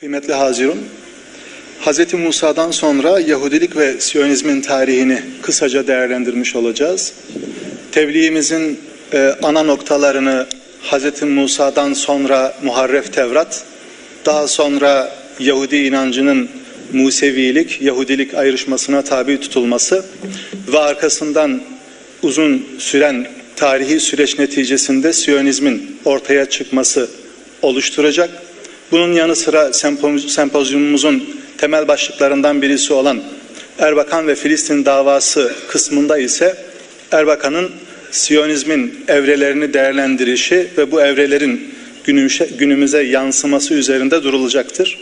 Kıymetli Hazirun, Hz. Musa'dan sonra Yahudilik ve Siyonizmin tarihini kısaca değerlendirmiş olacağız. Tebliğimizin e, ana noktalarını Hz. Musa'dan sonra Muharref Tevrat, daha sonra Yahudi inancının Musevilik, Yahudilik ayrışmasına tabi tutulması ve arkasından uzun süren tarihi süreç neticesinde Siyonizmin ortaya çıkması oluşturacak. Bunun yanı sıra sempo- sempozyumumuzun temel başlıklarından birisi olan Erbakan ve Filistin davası kısmında ise Erbakan'ın Siyonizmin evrelerini değerlendirişi ve bu evrelerin günümüze yansıması üzerinde durulacaktır.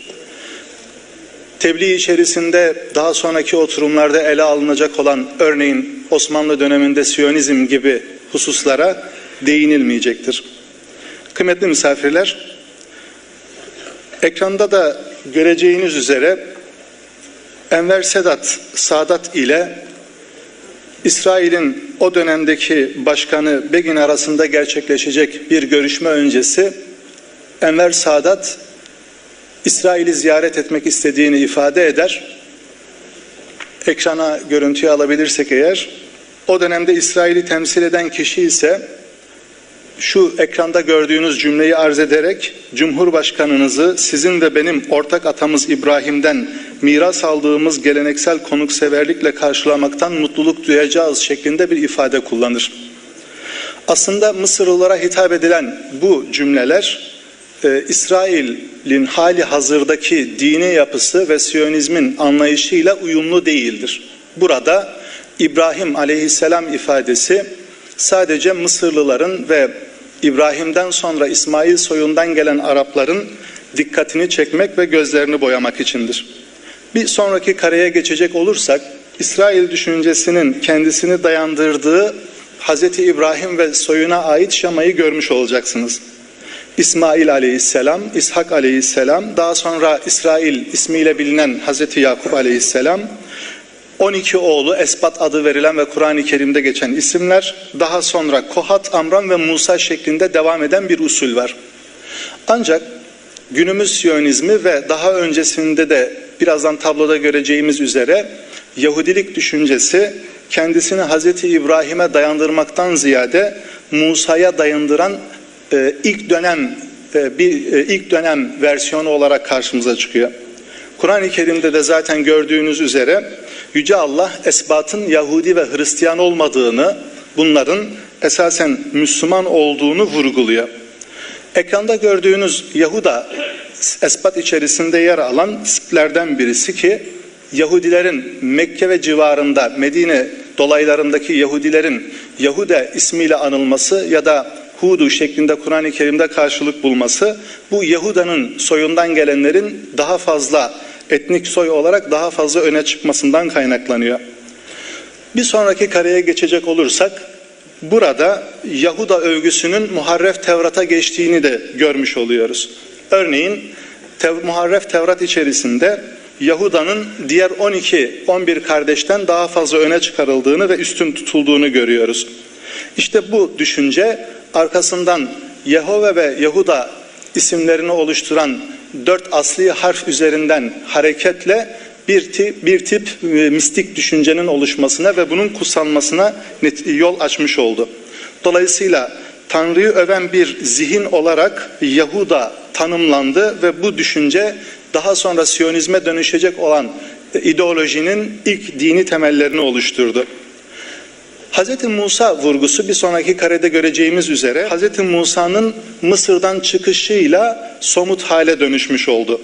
Tebliğ içerisinde daha sonraki oturumlarda ele alınacak olan örneğin Osmanlı döneminde Siyonizm gibi hususlara değinilmeyecektir. Kıymetli misafirler, Ekranda da göreceğiniz üzere Enver Sedat Sadat ile İsrail'in o dönemdeki başkanı Begin arasında gerçekleşecek bir görüşme öncesi Enver Sadat İsrail'i ziyaret etmek istediğini ifade eder. Ekrana görüntüyü alabilirsek eğer o dönemde İsrail'i temsil eden kişi ise şu ekranda gördüğünüz cümleyi arz ederek Cumhurbaşkanınızı sizin ve benim ortak atamız İbrahim'den miras aldığımız geleneksel konukseverlikle karşılamaktan mutluluk duyacağız şeklinde bir ifade kullanır. Aslında Mısırlılara hitap edilen bu cümleler e, İsrail'in hali hazırdaki dini yapısı ve Siyonizmin anlayışıyla uyumlu değildir. Burada İbrahim aleyhisselam ifadesi sadece Mısırlıların ve İbrahim'den sonra İsmail soyundan gelen Arapların dikkatini çekmek ve gözlerini boyamak içindir. Bir sonraki kareye geçecek olursak İsrail düşüncesinin kendisini dayandırdığı Hz. İbrahim ve soyuna ait şamayı görmüş olacaksınız. İsmail aleyhisselam, İshak aleyhisselam, daha sonra İsrail ismiyle bilinen Hz. Yakup aleyhisselam, 12 oğlu Esbat adı verilen ve Kur'an-ı Kerim'de geçen isimler, daha sonra Kohat, Amram ve Musa şeklinde devam eden bir usul var. Ancak günümüz Siyonizmi ve daha öncesinde de birazdan tabloda göreceğimiz üzere Yahudilik düşüncesi kendisini Hazreti İbrahim'e dayandırmaktan ziyade Musa'ya dayandıran e, ilk dönem e, bir e, ilk dönem versiyonu olarak karşımıza çıkıyor. Kur'an-ı Kerim'de de zaten gördüğünüz üzere Yüce Allah esbatın Yahudi ve Hristiyan olmadığını, bunların esasen Müslüman olduğunu vurguluyor. Ekranda gördüğünüz Yahuda esbat içerisinde yer alan isiplerden birisi ki Yahudilerin Mekke ve civarında Medine dolaylarındaki Yahudilerin Yahude ismiyle anılması ya da Hudu şeklinde Kur'an-ı Kerim'de karşılık bulması bu Yahuda'nın soyundan gelenlerin daha fazla etnik soy olarak daha fazla öne çıkmasından kaynaklanıyor. Bir sonraki kareye geçecek olursak burada Yahuda övgüsünün Muharref Tevrat'a geçtiğini de görmüş oluyoruz. Örneğin Tev Muharref Tevrat içerisinde Yahuda'nın diğer 12-11 kardeşten daha fazla öne çıkarıldığını ve üstün tutulduğunu görüyoruz. İşte bu düşünce arkasından Yehova ve Yahuda isimlerini oluşturan dört asli harf üzerinden hareketle bir tip, bir tip e, mistik düşüncenin oluşmasına ve bunun kutsanmasına yol açmış oldu. Dolayısıyla Tanrı'yı öven bir zihin olarak Yahuda tanımlandı ve bu düşünce daha sonra Siyonizme dönüşecek olan ideolojinin ilk dini temellerini oluşturdu. Hz. Musa vurgusu bir sonraki karede göreceğimiz üzere Hz. Musa'nın Mısır'dan çıkışıyla somut hale dönüşmüş oldu.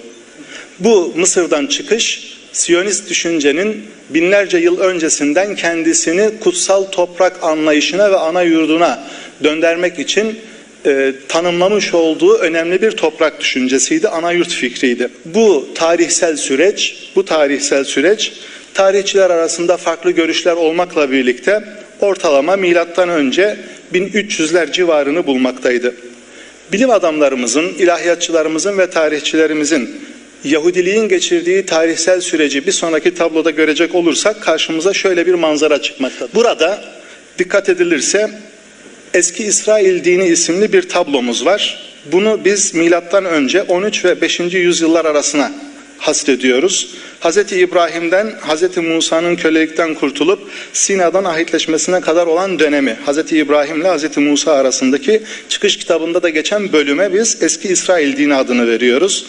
Bu Mısır'dan çıkış Siyonist düşüncenin binlerce yıl öncesinden kendisini kutsal toprak anlayışına ve ana yurduna döndürmek için e, tanımlamış olduğu önemli bir toprak düşüncesiydi, ana yurt fikriydi. Bu tarihsel süreç, bu tarihsel süreç tarihçiler arasında farklı görüşler olmakla birlikte ortalama milattan önce 1300'ler civarını bulmaktaydı. Bilim adamlarımızın, ilahiyatçılarımızın ve tarihçilerimizin Yahudiliğin geçirdiği tarihsel süreci bir sonraki tabloda görecek olursak karşımıza şöyle bir manzara çıkmaktadır. Burada dikkat edilirse Eski İsrail Dini isimli bir tablomuz var. Bunu biz milattan önce 13 ve 5. yüzyıllar arasına hasrediyoruz. Hz. İbrahim'den Hz. Musa'nın kölelikten kurtulup Sina'dan ahitleşmesine kadar olan dönemi Hz. İbrahim ile Hz. Musa arasındaki çıkış kitabında da geçen bölüme biz eski İsrail dini adını veriyoruz.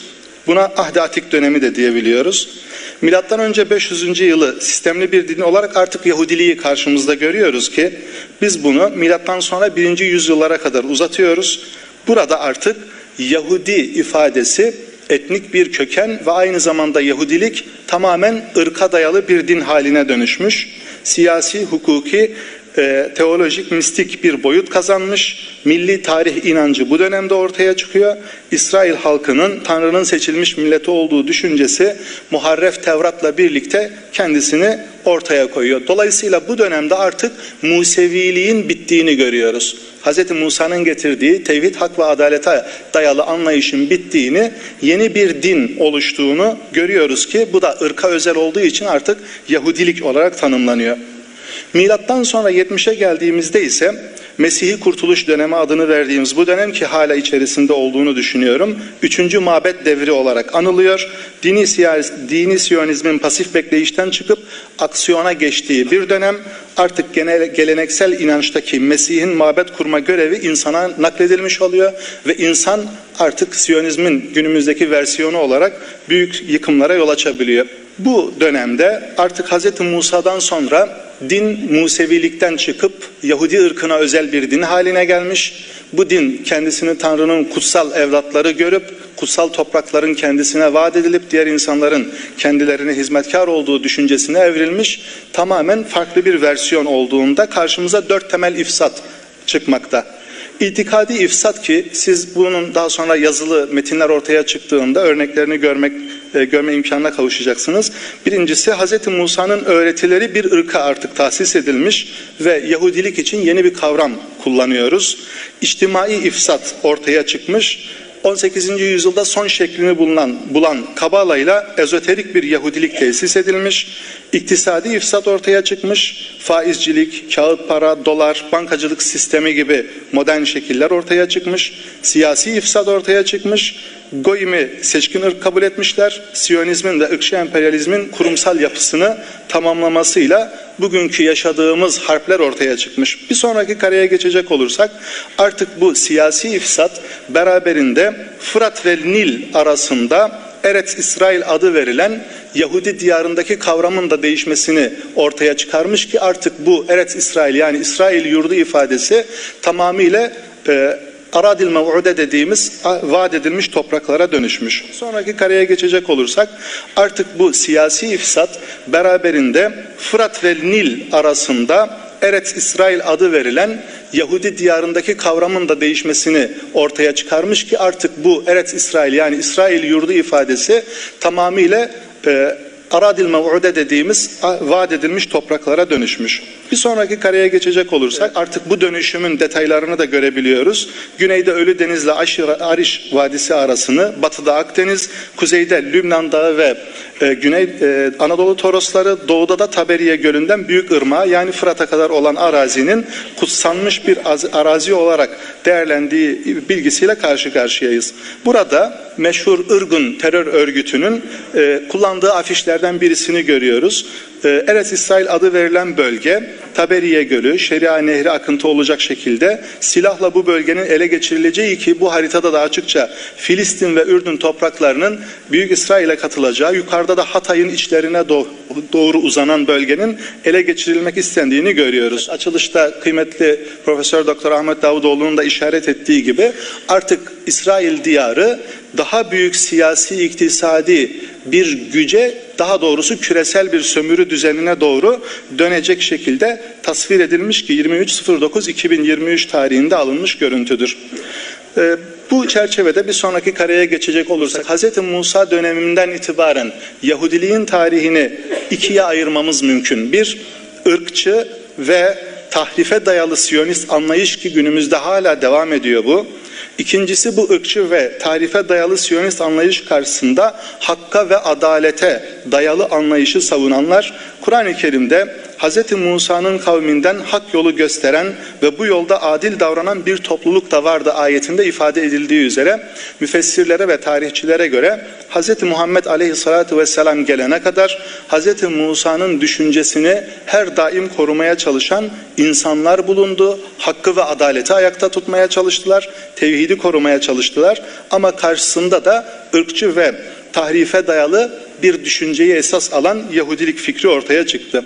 Buna Ahdi Atik dönemi de diyebiliyoruz. Milattan önce 500. yılı sistemli bir din olarak artık Yahudiliği karşımızda görüyoruz ki biz bunu milattan sonra 1. yüzyıllara kadar uzatıyoruz. Burada artık Yahudi ifadesi etnik bir köken ve aynı zamanda Yahudilik tamamen ırka dayalı bir din haline dönüşmüş. Siyasi, hukuki, e, teolojik, mistik bir boyut kazanmış. Milli tarih inancı bu dönemde ortaya çıkıyor. İsrail halkının Tanrı'nın seçilmiş milleti olduğu düşüncesi Muharref Tevrat'la birlikte kendisini ortaya koyuyor. Dolayısıyla bu dönemde artık Museviliğin bittiğini görüyoruz. Hz. Musa'nın getirdiği tevhid, hak ve adalete dayalı anlayışın bittiğini, yeni bir din oluştuğunu görüyoruz ki bu da ırka özel olduğu için artık Yahudilik olarak tanımlanıyor. Milattan sonra 70'e geldiğimizde ise Mesih'i Kurtuluş dönemi adını verdiğimiz bu dönem ki hala içerisinde olduğunu düşünüyorum. Üçüncü mabet devri olarak anılıyor. Dini, siyasi, dini siyonizmin pasif bekleyişten çıkıp aksiyona geçtiği bir dönem. Artık genel, geleneksel inançtaki Mesih'in mabet kurma görevi insana nakledilmiş oluyor. Ve insan artık siyonizmin günümüzdeki versiyonu olarak büyük yıkımlara yol açabiliyor. Bu dönemde artık Hz. Musa'dan sonra din Musevilikten çıkıp Yahudi ırkına özel bir din haline gelmiş. Bu din kendisini Tanrı'nın kutsal evlatları görüp kutsal toprakların kendisine vaat edilip diğer insanların kendilerine hizmetkar olduğu düşüncesine evrilmiş. Tamamen farklı bir versiyon olduğunda karşımıza dört temel ifsat çıkmakta. İtikadi ifsat ki siz bunun daha sonra yazılı metinler ortaya çıktığında örneklerini görmek e, görme imkanına kavuşacaksınız. Birincisi Hz. Musa'nın öğretileri bir ırka artık tahsis edilmiş ve Yahudilik için yeni bir kavram kullanıyoruz. İçtimai ifsat ortaya çıkmış. 18. yüzyılda son şeklini bulunan, bulan Kabala ile ezoterik bir Yahudilik tesis edilmiş. İktisadi ifsat ortaya çıkmış. Faizcilik, kağıt para, dolar, bankacılık sistemi gibi modern şekiller ortaya çıkmış. Siyasi ifsat ortaya çıkmış. Goyim'i seçkin ırk kabul etmişler. Siyonizmin ve ırkçı emperyalizmin kurumsal yapısını tamamlamasıyla bugünkü yaşadığımız harpler ortaya çıkmış. Bir sonraki kareye geçecek olursak artık bu siyasi ifsat beraberinde Fırat ve Nil arasında Eretz İsrail adı verilen Yahudi diyarındaki kavramın da değişmesini ortaya çıkarmış ki artık bu Eretz İsrail yani İsrail yurdu ifadesi tamamıyla e, Aradil mev'ude dediğimiz vaat edilmiş topraklara dönüşmüş. Sonraki kareye geçecek olursak artık bu siyasi ifsat beraberinde Fırat ve Nil arasında Eretz İsrail adı verilen Yahudi diyarındaki kavramın da değişmesini ortaya çıkarmış ki artık bu Eretz İsrail yani İsrail yurdu ifadesi tamamıyla e, Aradil mev'ude dediğimiz vaat edilmiş topraklara dönüşmüş. Bir sonraki kareye geçecek olursak artık bu dönüşümün detaylarını da görebiliyoruz. Güneyde Ölü Deniz'le Ariş Vadisi arasını, batıda Akdeniz, kuzeyde Lübnan Dağı ve e, Güney e, Anadolu Torosları, doğuda da Taberiye Gölü'nden Büyük Irmağı yani Fırat'a kadar olan arazinin kutsanmış bir arazi olarak değerlendiği bilgisiyle karşı karşıyayız. Burada meşhur Irgun terör örgütünün e, kullandığı afişlerden birisini görüyoruz. E, Eres İsrail adı verilen bölge Taberiye Gölü, Şeria Nehri akıntı olacak şekilde silahla bu bölgenin ele geçirileceği ki bu haritada da açıkça Filistin ve Ürdün topraklarının Büyük İsrail'e katılacağı, yukarıda da Hatay'ın içlerine doğru uzanan bölgenin ele geçirilmek istendiğini görüyoruz. Açılışta kıymetli Profesör Doktor Ahmet Davutoğlu'nun da işaret ettiği gibi artık İsrail diyarı daha büyük siyasi, iktisadi bir güce daha doğrusu küresel bir sömürü düzenine doğru dönecek şekilde tasvir edilmiş ki 23.09.2023 tarihinde alınmış görüntüdür. Ee, bu çerçevede bir sonraki kareye geçecek olursak Hz. Musa döneminden itibaren Yahudiliğin tarihini ikiye ayırmamız mümkün. Bir, ırkçı ve tahrife dayalı siyonist anlayış ki günümüzde hala devam ediyor bu. İkincisi bu ırkçı ve tarife dayalı siyonist anlayış karşısında hakka ve adalete dayalı anlayışı savunanlar Kur'an-ı Kerim'de Hz. Musa'nın kavminden hak yolu gösteren ve bu yolda adil davranan bir topluluk da vardı ayetinde ifade edildiği üzere müfessirlere ve tarihçilere göre Hz. Muhammed aleyhissalatu vesselam gelene kadar Hz. Musa'nın düşüncesini her daim korumaya çalışan insanlar bulundu. Hakkı ve adaleti ayakta tutmaya çalıştılar. Tevhidi korumaya çalıştılar. Ama karşısında da ırkçı ve tahrife dayalı bir düşünceyi esas alan Yahudilik fikri ortaya çıktı.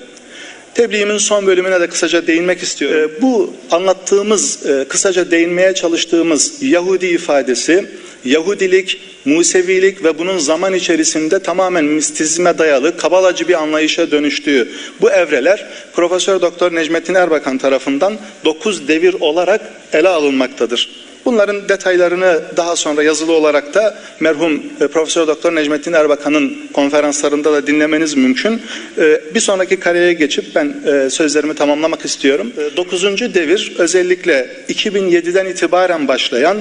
Tebliğimin son bölümüne de kısaca değinmek istiyorum. Ee, Bu anlattığımız, e, kısaca değinmeye çalıştığımız Yahudi ifadesi, Yahudilik, Musevilik ve bunun zaman içerisinde tamamen mistizme dayalı, kabalacı bir anlayışa dönüştüğü bu evreler Profesör Doktor Necmettin Erbakan tarafından 9 devir olarak ele alınmaktadır. Bunların detaylarını daha sonra yazılı olarak da merhum e, Profesör Doktor Necmettin Erbakan'ın konferanslarında da dinlemeniz mümkün. E, Bir sonraki kareye geçip ben e, sözlerimi tamamlamak istiyorum. E, Dokuzuncu devir özellikle 2007'den itibaren başlayan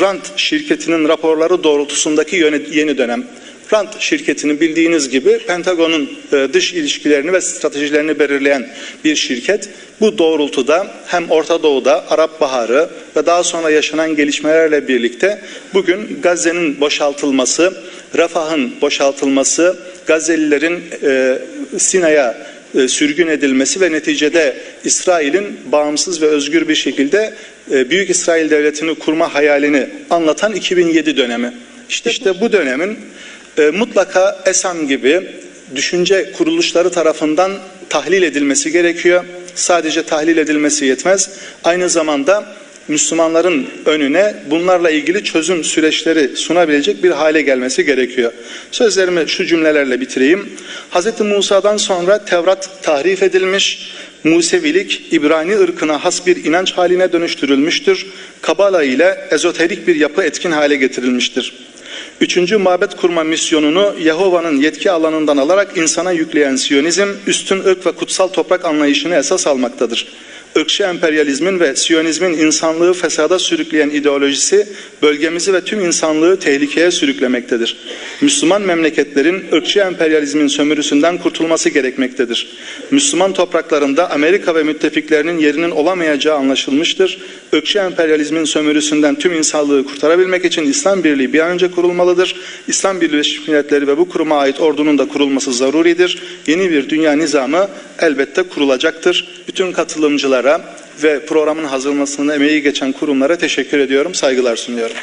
Rand şirketinin raporları doğrultusundaki yeni dönem. Rand şirketini bildiğiniz gibi Pentagon'un e, dış ilişkilerini ve stratejilerini belirleyen bir şirket. Bu doğrultuda hem Orta Doğu'da Arap Baharı ve daha sonra yaşanan gelişmelerle birlikte bugün Gazze'nin boşaltılması, Rafah'ın boşaltılması, Gazze'lilerin e, Sina'ya e, sürgün edilmesi ve neticede İsrail'in bağımsız ve özgür bir şekilde Büyük İsrail Devleti'ni kurma hayalini anlatan 2007 dönemi. İşte, işte bu dönemin e, mutlaka ESAM gibi düşünce kuruluşları tarafından tahlil edilmesi gerekiyor. Sadece tahlil edilmesi yetmez. Aynı zamanda Müslümanların önüne bunlarla ilgili çözüm süreçleri sunabilecek bir hale gelmesi gerekiyor. Sözlerimi şu cümlelerle bitireyim. Hz. Musa'dan sonra Tevrat tahrif edilmiş, Musevilik İbrani ırkına has bir inanç haline dönüştürülmüştür. Kabala ile ezoterik bir yapı etkin hale getirilmiştir. Üçüncü mabet kurma misyonunu Yahova'nın yetki alanından alarak insana yükleyen Siyonizm, üstün ırk ve kutsal toprak anlayışını esas almaktadır. Irkçı emperyalizmin ve Siyonizmin insanlığı fesada sürükleyen ideolojisi bölgemizi ve tüm insanlığı tehlikeye sürüklemektedir. Müslüman memleketlerin ırkçı emperyalizmin sömürüsünden kurtulması gerekmektedir. Müslüman topraklarında Amerika ve müttefiklerinin yerinin olamayacağı anlaşılmıştır. Irkçı emperyalizmin sömürüsünden tüm insanlığı kurtarabilmek için İslam Birliği bir an önce kurulmalıdır. İslam Birleşmiş Milletleri ve bu kuruma ait ordunun da kurulması zaruridir. Yeni bir dünya nizamı elbette kurulacaktır. Bütün katılımcılara ve programın hazırlamasında emeği geçen kurumlara teşekkür ediyorum, saygılar sunuyorum.